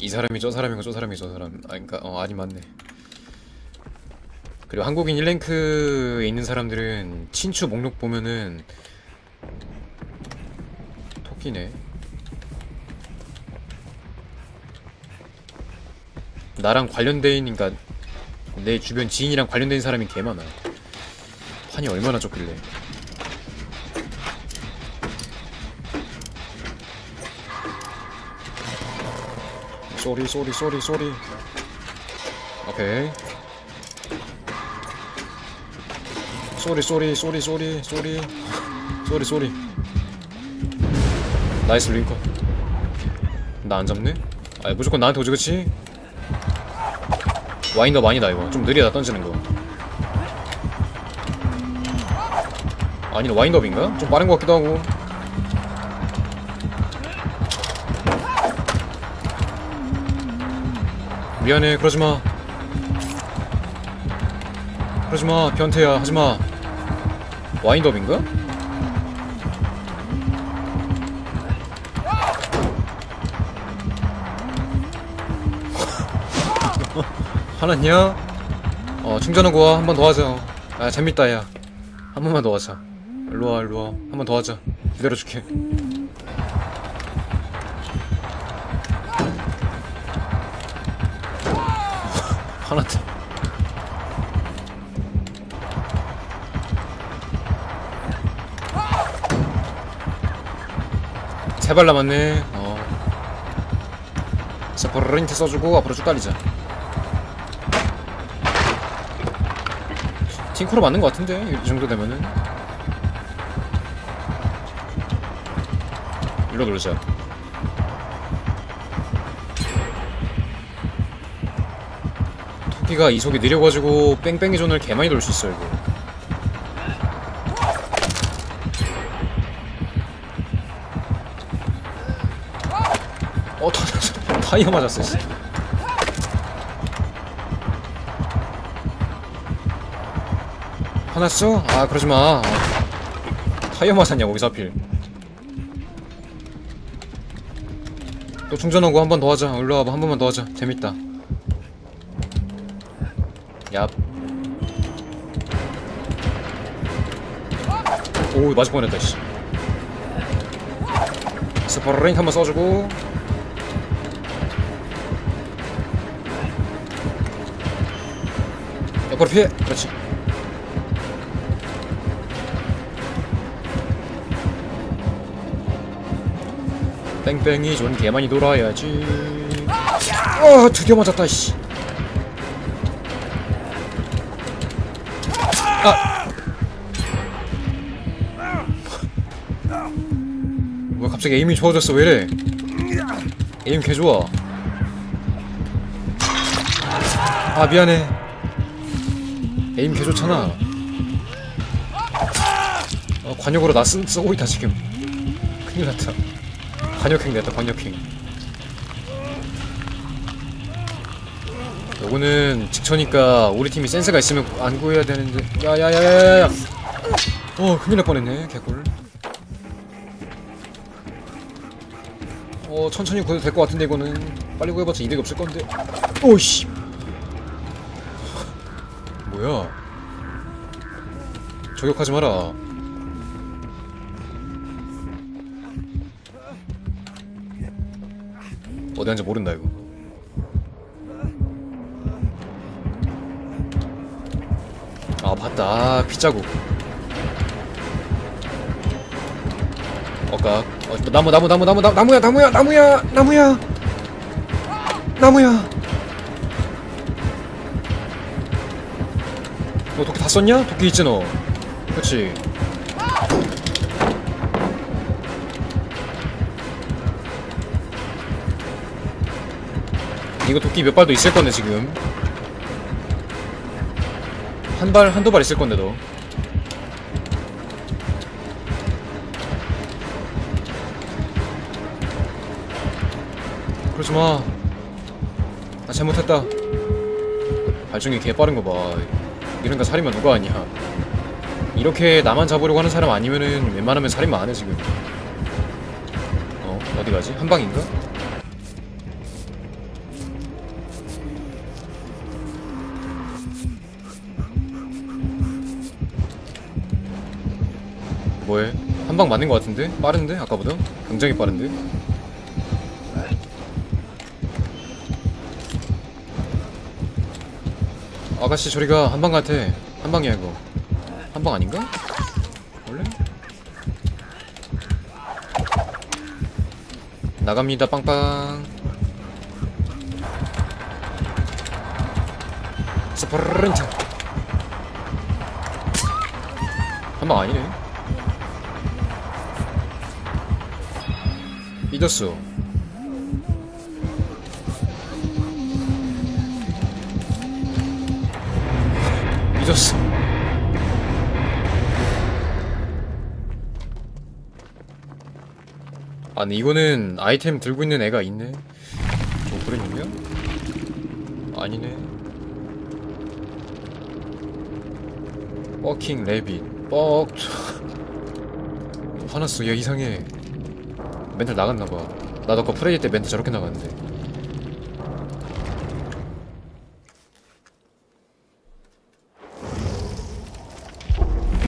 이 사람이 저 사람이고 저 사람이 저 사람. 아 그니까 어 아니 맞네. 그리고 한국인 1랭크에 있는 사람들은 친추 목록 보면은 토끼네. 나랑 있는 그니까 내 주변 지인이랑 관련된 사람이 개 많아. 판이 얼마나 좁길래 쏘리 쏘리 쏘리 쏘리. 오케이. 쏘리 쏘리 쏘리 쏘리 쏘리. 쏘리 쏘리. 나이스 링컨 나 안 잡네? 아 무조건 나한테 오지 그치? 와인더 많이다 이거. 좀 느리다 던지는 거. 아니 와인더인가? 좀 빠른 것 같기도 하고 미안해 그러지마. 그러지마 변태야 하지마. 와인더인가? 화났냐? 어 충전하고 와. 한 번 더 하자. 아 재밌다 야한 번만 더 하자. 일로와 일로와. 한 번 더 하자. 기다려줄게 화났다. 세발 남았네. 어. 스프린트 써주고 앞으로 쭉 달리자. 팅크로 맞는 것 같은데 이 정도 되면은. 일로 돌자 토끼가 이속이 느려가지고 뺑뺑이 존을 개 많이 돌 수 있어 이거 어 타, 타이어 맞았어 씨. 화났어? 아 그러지마 어. 타이어 맞았냐 거기서 하필 또 충전하고 한 번 더 하자 일로 와봐 한 번만 더 하자 재밌다 얍. 오 맞을 뻔했다 씨. 스포레인 한번 써주고. 옆으로 피해. 그렇지. 뺑뺑이 존 개많이 돌아야지. 어 드디어 맞았다 씨 아! 뭐야 갑자기 에임이 좋아졌어. 왜이래? 에임 개좋아. 아 미안해. 에임 개좋잖아. 어, 관역으로 나 쓰, 쓰고 있다 지금. 큰일 났다. 관역행 됐다 관역행 요거는 직처니까 우리 팀이 센스가 있으면 안 구해야 되는데. 야야야야야야 어 큰일 날 뻔했네 개꿀. 어 천천히 구해도 될 것 같은데 이거는. 빨리 구해봤자 이득이 없을 건데. 오이씨. 뭐야? 저격하지 마라. 어디 한지 모른다 이거 봤다. 아, 핏자국. 어까 어, 나무 나무 나무 나무 나, 나무야 나무야 나무야 나무야. 나무야. 너 도끼 다 썼냐? 도끼 있지 너. 그치? 이거 도끼 몇 발도 있을 건데 지금 한 발, 한두 발 있을 건데 너 그러지 마. 나 잘못했다. 발정이 개 빠른 거 봐. 이런 거 살인마 누가 아니야. 이렇게 나만 잡으려고 하는 사람 아니면은 웬만하면 살인마 안 해, 지금. 어, 어디 가지? 한 방인가? 뭐해? 한 방 맞는 거 같은데? 빠른데? 아까보다? 굉장히 빠른데? 아가씨 저리가 한 방 같아 한 방이야 이거 한 방 아닌가? 원래? 나갑니다 빵빵 스프린트 한 방 아니네 삐졌어 삐졌어 아니 이거는 아이템 들고 있는 애가 있네. 뭐 그런 의미야? 아니네. 버킹 레빗 뻑 화났어. 얘 이상해 멘탈 나갔나봐. 나도 아까 프레이 때 멘트 저렇게 나갔는데